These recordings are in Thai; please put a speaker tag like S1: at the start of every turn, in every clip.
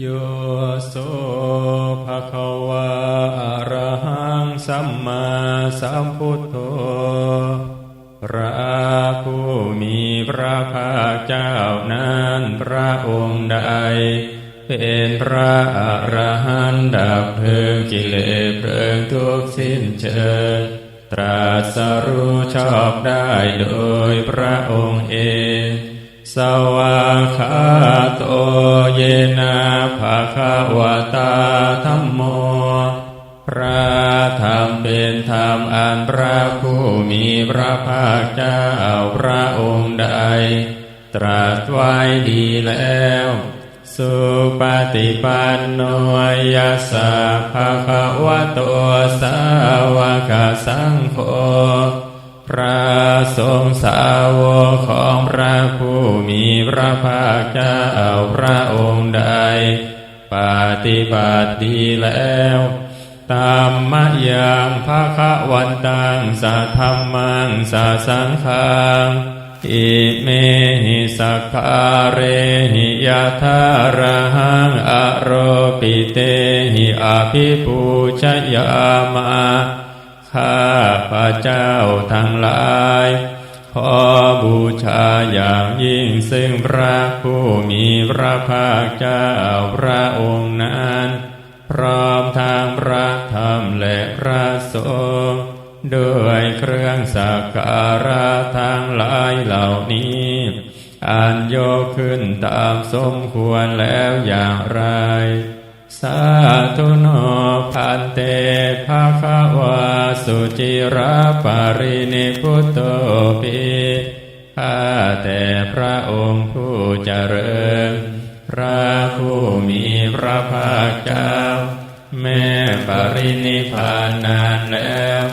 S1: โยโสภะคะวะอะระหังสัมมาสัมพุทโธพระผู้มีพระภาคเจ้านั้นพระองค์ใด เป็นพระอระหันต์ดับเพลิงกิเลสเพลิงทุกข์สิ้นเชิงตรัสรู้ชอบได้โดยพระองค์เอง สวากาโตเยนะภาคาวตาธรรมโม พระธรรมเป็นธรรมอันพระผู้มีพระภาคเจ้าพระองค์ใด ตรัสไว้ดีแล้ว สุปฏิปันโนยัสสะภะควะโตสาวกสังโฆ พระสงฆ์สาวกของพระผู้มีพระภาคเจ้าพระองค์ใด ปฏิบัติดีแล้วตามมะยังภาคะวันตังสัทธรรมังสัสังขังอิเมหิสักาเรหิยะทาระหังอโรปิเตหิอภิปูชยามา ข้าพระเจ้าทั้งหลายขอบูชาอย่างยิ่งซึ่งพระผู้มีพระภาคเจ้าพระองค์นั้น พร้อมทางพระธรรมและพระสงฆ์ด้วยเครื่องสักการะทางหลายเหล่านี้อันโยขึ้นตามสมควรแล้วอย่างไร จิราปารินิพุตโตปิข้าแต่พระองค์ผู้เจริญ พระผู้มีพระภาคเจ้า แม่ปรินิพพานนานแล้ว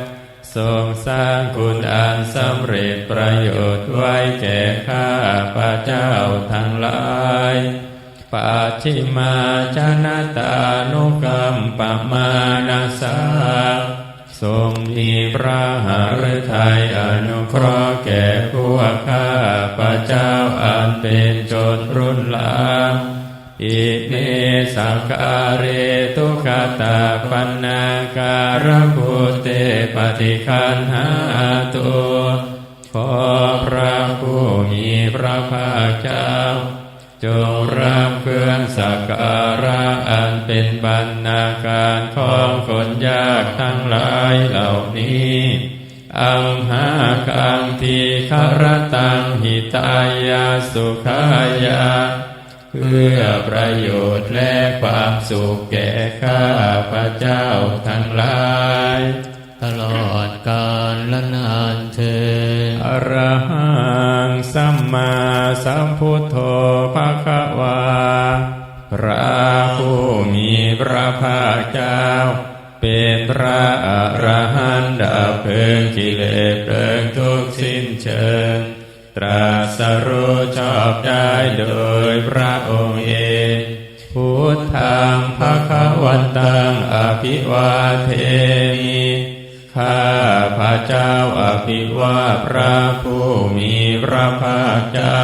S1: ทรงสร้างคุณอันสำเร็จประโยชน์ไว้แก่ข้าพระเจ้าทั้งหลายปัจฉิมาชนะตานุกรรมปมานาสา ทรงมีพระหฤทัยอนุเคราะห์แก่พวกข้าพระเจ้าอันเป็นจนรุ่นหลังอิเมสังการเรตุขตาปันนาการพุเตปฏิคันหาตัวขอพระผู้มีพระภาคเจ้า จงรับเครื่องสักการะอันเป็นบรรณาการของคนยากทั้งหลายเหล่านี้อัมหากังทีคารตังหิตายาสุขายา เพื่อประโยชน์และความสุขแก่ข้าพระเจ้าทั้งหลาย
S2: ตลอดกาลและนานเธอ
S1: ระหังสัมมา สัมพุทโธภะคะวา พระผู้มีพระภาคเจ้า เป็นพระอระหันต์ดับเพลิงกิเลสเพลิงทุกสิ้นเชิง ตรัสรู้ชอบได้โดยพระองค์เองพุทธังภะคะวันตังอภิวาเทมิ ข้าพระเจ้าอภิวาพระผู้มีพระภาคเจ้า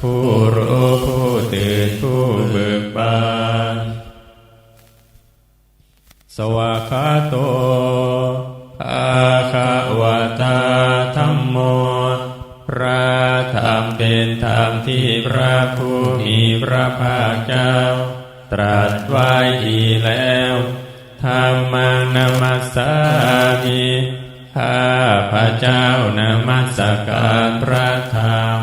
S1: ผู้รู้ผู้ตื่นผู้เบิกบานสวากาโตภาคาวตาธรรมโม พระธรรมเป็นธรรมที่พระผู้มีพระภาคเจ้า ตรัสไว้ดีแล้ว ธรรมังนามัสสามิข้าพระเจ้านามัสการพระธรรม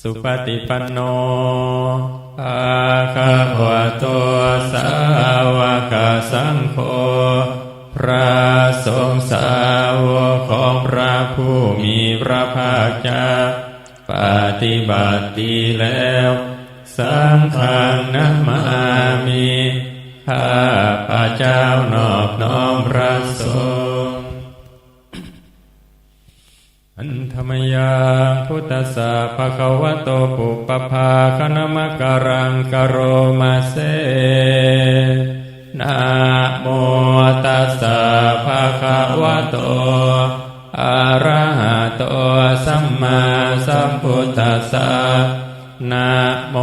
S1: สุปฏิปันโนอาคาหวะโตสาวกสังโฆพระสงฆ์สาวกของพระผู้มีพระภาคเจ้าปฏิบัติดีแล้ว สังฆังนัมามิ ข้าพระเจ้านอบน้อมพระสงฆ์อันธรรมยังพุทธสสะภะคะวะโตปุปปภาคณมการังกโรมาเซนะโมตัสสะภะคะวะโตอะระหะโตสัมมาสัมพุทธัสสะนะโม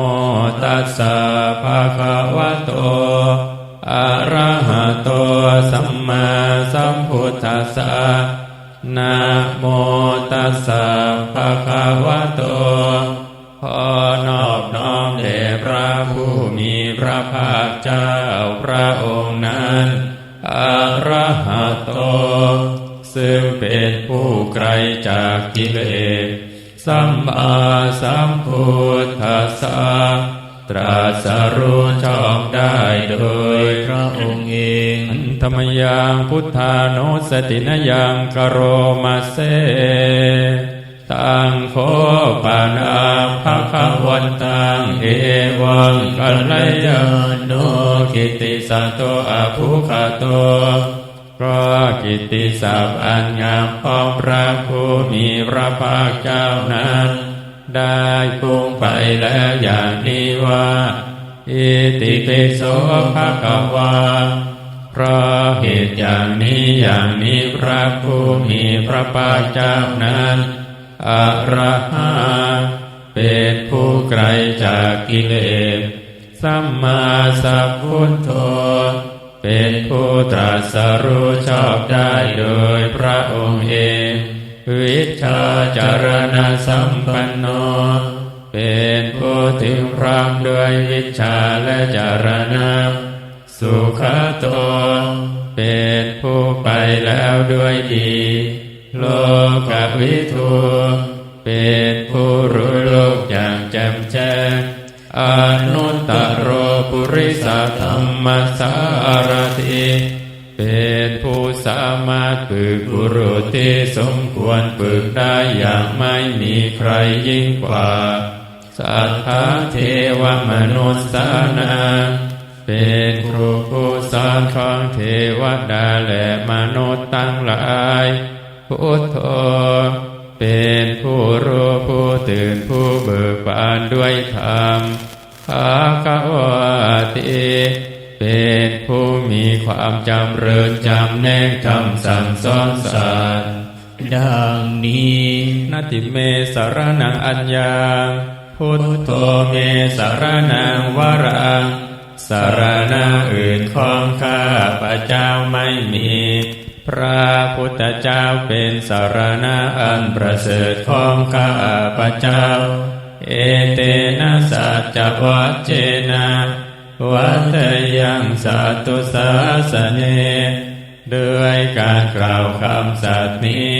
S1: ตัสสะภะคะวะโต อะระหะโตสัมมาสัมพุทธัสสะนะโมตัสสะภะคะวะโตขอนอบน้อมแด่พระผู้มีพระภาคเจ้าพระองค์นั้นอะระหะโต ซึ่งเป็นผู้ไกลจากกิเลสสัมมาสัมพุทธัสสะ ตรัสรู้ชอบได้โดย
S2: พระองค์เอง
S1: อันธรรมยังพุทธานุสตินยังกโรมาเซตังโคปานาภะคะวันตังเอวังกัลยาโนกิตติสัตโตอะภุคาโตก็กิตติศัพท์อันงามของพระผู้มีพระภาคเจ้านั้น ได้พุงไปแล้วอย่างนี้ว่าอิติปิโสภะคะวาเพราะเหตุอย่างนี้อย่างนี้พระผู้มีพระภาคเจ้านั้นอระหะเป็นผู้ไกลจากกิเลสสัมมาสัพพุทโธเป็นผู้ตรัสรู้ชอบได้โดยพระองค์เอง วิชาจารณะสัมปันโน เป็นผู้ถึงพร้อมด้วยวิชาและจารณะ สุขโต เป็นผู้ไปแล้วด้วยดี โลกวิทูเป็นผู้รู้โลกอย่างแจ่มแจ้งอนุตตรโรปุริสธรรมสารติเป็น ผู้สามารถฝึกบุรุษที่สมควรฝึกได้อย่างไม่มีใครยิ่งกว่า สัทธาเทวมนุษย์สานาเป็นครูผู้สอนของเทวดาและมนุษย์ตั้งหลายพุทโธเป็นผู้รู้ผู้ตื่นผู้เบิกบานด้วยธรรมภาควาติ เป็นผู้มีความจำเริญจำแนกคำสั่งสอนสัตว์
S2: ดังนี้
S1: นาติเมสารนังอัญญาพุทโธเมสารนังวรังสารณะอื่นของข้าพระเจ้าไม่มี พระพุทธเจ้าเป็นสารณะอันประเสริฐของข้าพระเจ้า เอเตนะสัจจวัจเจนะ วัตยังสัตตุสาสเนด้วยการกล่าวคำสัตย์นี้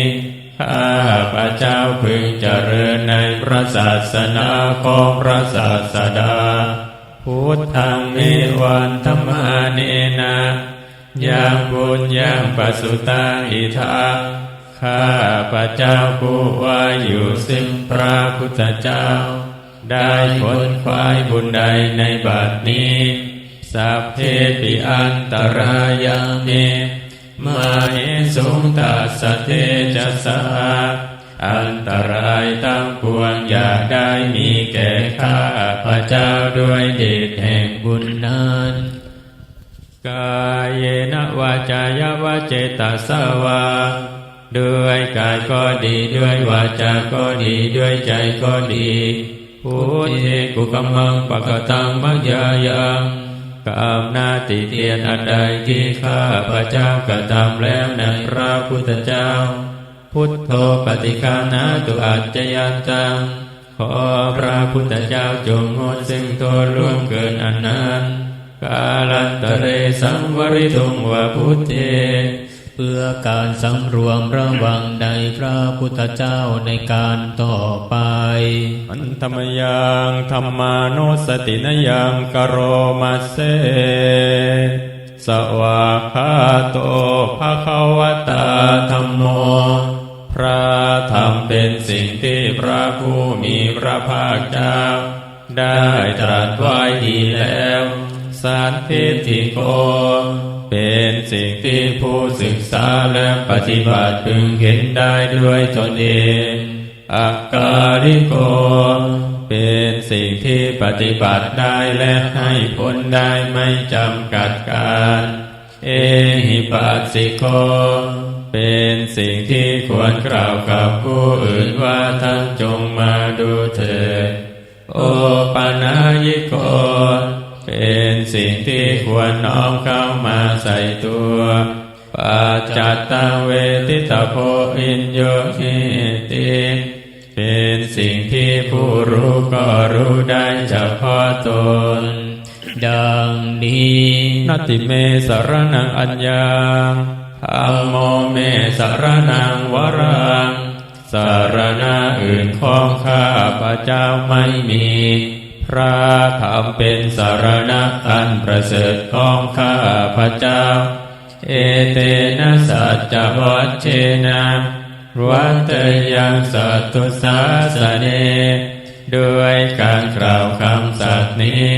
S1: ข้าพระเจ้าพึงเจริญในพระศาสนาของพระศาสดา พุทธังเมวันธรรมาเนนะยังบุญยังปัสสุตังอิทาข้าพระเจ้าผู้ว่าอยู่ซึ่งพระพุทธเจ้า ได้ผลควายบุญใดในบัดนี้สัพเพปิอันตรายาเมมาเหสุงตัสเทจะสาอันตรายตั้งปวงอย่าได้มีแก่ข้าพระเจ้าด้วยเดชแห่งบุญนั้นกายเยนะวาจายวาเจตสาวาด้วยกายก็ดีด้วยวาจาก็ดีด้วยใจก็ดี พุทเทกุกมังปะกตังมัจยายังกามนาติเตียนอันใดที่ข้าพระเจ้ากระทำแล้วในพระพุทธเจ้า พุทโธปฏิคานาตุอัจจยันตังขอพระพุทธเจ้าจงงดซึ่งตัวล่วงเกินอันนั้นกาลันตะเรสังวริทุงวะพุทเท
S2: เพื่อการสำรวมระวังในพระพุทธเจ้าในการต่อไป
S1: มันธรรมยังธรรมานุสตินยังกโรมาเซสวากาโตภะคะวตาธรรมโม พระธรรมเป็นสิ่งที่พระผู้มีพระภาคเจ้าได้ตรัสไว้ดีแล้ว สันทิฏฐิโก เป็นสิ่งที่ผู้ศึกษาและปฏิบัติพึงเห็นได้ด้วยตนเองอาการิโก เป็นสิ่งที่ปฏิบัติได้และให้ผลได้ไม่จำกัดการ เอหิปัสสิโก เป็นสิ่งที่ควรกล่าวกับผู้อื่นว่าท่านจงมาดูเถิดโอปานายิโก เป็นสิ่งที่ควรน้อมเข้ามาใส่ตัวปัจจัตตังเวทิตาโพอินโยหิติเป็นสิ่งที่ผู้รู้ก็รู้ได้เฉพาะตน
S2: ดังนี้
S1: นติเมสารนังอัญญังธรรมโมเมสารนังวรังสารณะอื่นของข้าพระเจ้าไม่มี พระธรรมเป็นสารณะอันประเสริฐของข้าพระเจ้า เอเตนะสัจจวัชเชนะวัตยังสัตตุสาสเน ด้วยการกล่าวคำสัตย์นี้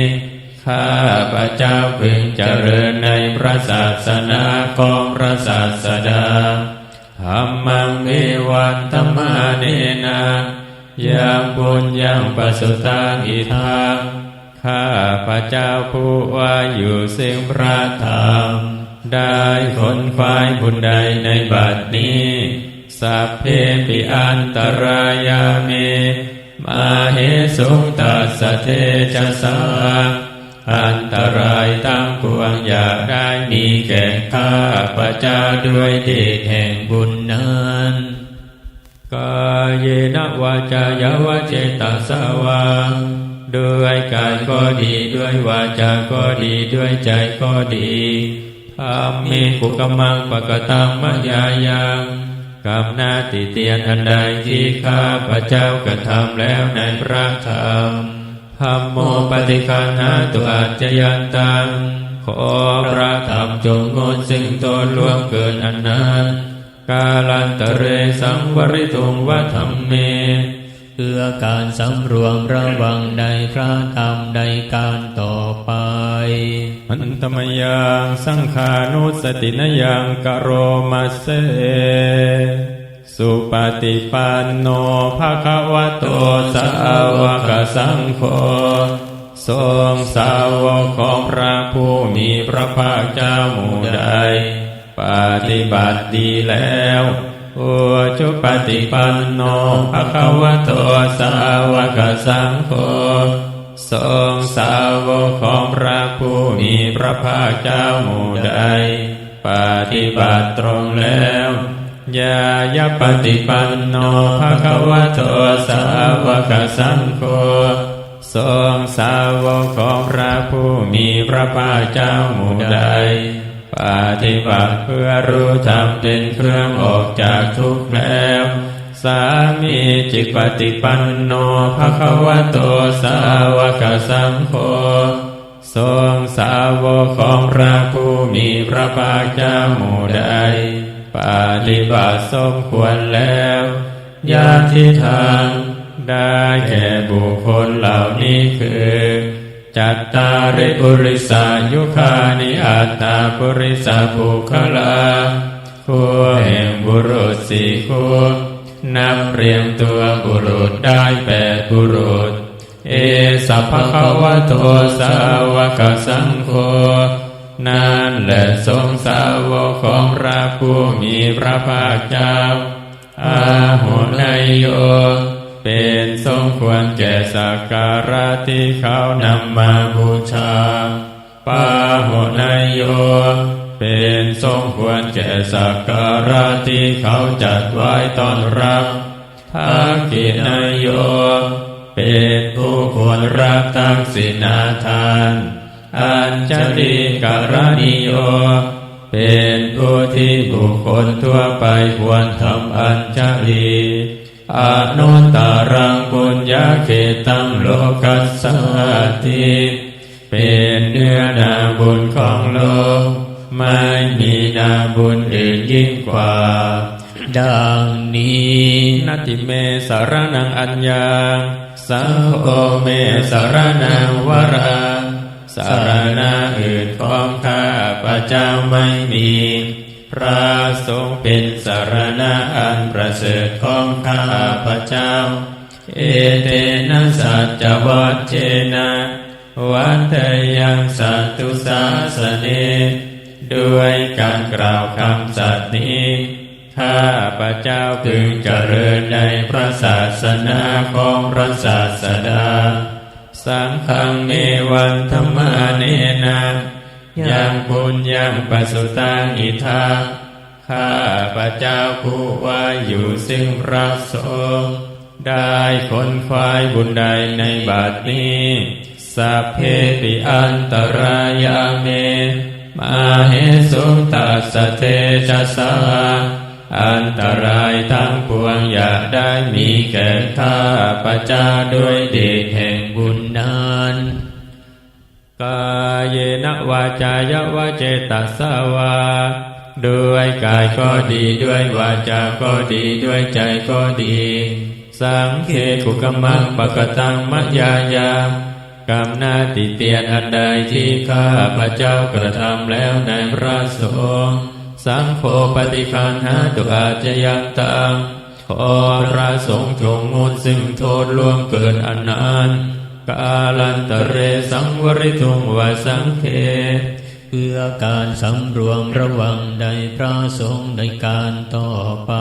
S1: ข้าพระเจ้าพึงเจริญในพระศาสนาของพระศาสดาธรรมังเอวันธรรมาเนนา ยังบุญยังประสุทางอีทางข้าพระเจ้าผู้ว่าอยู่ซึ่งพระธรรม ได้ขนควายบุญใดในบัดนี้ สัพเพปิอันตรายาเมมาเหสุงตัสสเทจะสาอันตรายตั้งปวงอยากได้มีแก่ข้าพระเจ้าด้วยเดชแห่งบุญนั้น กายนะวาจายาวาเจตสาวังด้วยกายก็ดีด้วยวาจาก็ดีด้วยใจก็ดีธรรมีกุกมังปะกตังมายายังกรรมนาติเตียนอันใดที่ข้าพระเจ้ากระทำแล้วในพระธรรมธรรมโมปฏิคันาตุอาจจะยันตังขอพระธรรมจงงดซึ่งตนล่วงเกินอันนั้น กาลันตเรสังวริตุงวัธรรมเม
S2: เพื่อการสำรวมระวังในพระธรรมในการต่อไป
S1: อันตมยังสังขานุสตินยังกโรมาเสสุปฏิปันโนภะควะโตสาวกสังโฆทรงสาวกของพระผู้มีพระภาคเจ้าหมู่ใด ปฏิบัติดีแล้วโอจุปฏิปันโนภะคะวะโตสาวกสังโฆทรงสาวกของพระผู้มีพระภาคเจ้าหมู่ใด ปฏิบัติตรงแล้วยายปฏิปันโนภะคะวะโตสาวกสังโฆทรงสาวกของพระผู้มีพระภาคเจ้าหมู่ใด ปฏิบัติเพื่อรู้ธรรมเป็นเครื่องออกจากทุกข์แล้ว สามีจิตปฏิปันโนภควโตสาวกสังโฆทรงสาวกของพระผู้มีพระภาคเจ้าหมู่ใดปฏิบัติสมควรแล้วญาติทางได้แก่บุคคลเหล่านี้คือ จัตตาริปุริสายุคานิอัตตาปุริสาภูคลาคู่แห่งบุรุษสี่คู่นับเรียงตัวบุรุษได้แปดบุรุษ เอสัพพะควะโตสาวกสังโฆนั่นแหละทรงสาวกของพระผู้มีพระภาคเจ้าอาหุนโย เป็นสมควรแก่สักการะที่เขานำมาบูชาปาหุนายโย เป็นสมควรแก่สักการะที่เขาจัดไว้ต้อนรับทักกินายโย เป็นผู้ควรรับตั้งสินาทาน อัญชลีการณิโย เป็นผู้ที่บุคคลทั่วไปควรทำอัญชลี อนุตตรังปุญญาเขตังโลกัสสติเป็นเนื้อนาบุญของโลก ไม่มีนาบุญอื่นยิ่งกว่า
S2: ดังนี้
S1: นาติเมสารนังอัญญาสังโฆเมสารนังวราสารณะอื่นของข้าพระเจ้าไม่มี พระสงฆ์เป็นสารณะอันประเสริฐของข้าพเจ้า เอเตนะสัจวัชเชนะวัตยังสัตตุสาสเนด้วยการกล่าวคำสัตย์นี้ข้าพระเจ้าพึงเจริญในพระศาสนาของพระศาสดา สังฆังเมวันธรรมเนนะ ยังปุญญังปสุตังอิทาข้าพระเจ้าผู้ว่าอยู่ซึ่งพระสงฆ์ได้คนควายบุญใดในบัดนี้สัพเพปิอันตรายาเม มาเหสุตัสเทจะสาอันตรายทั้งปวงอย่าได้มีแก่ข้าพระเจ้าด้วยเดชแห่งบุญนั้น กายเนวาจายวาเจตสาวาด้วยกายก็ดีด้วยวาจาก็ดีด้วยใจก็ดี สังเคกุกมังปะกตังมะยายามกรรมหน้าติเตียนอันใดที่ข้าพระเจ้ากระทำแล้วในพระสงฆ์สังโฆปฏิคันหาตุอาจยันตังขอพระสงฆ์จงงดซึ่งโทษล่วงเกินอันนั้น กาลันตเรสังวริทุงวสังเค
S2: เพื่อการสำรวมระวังในพระสงฆ์ในการต่อไป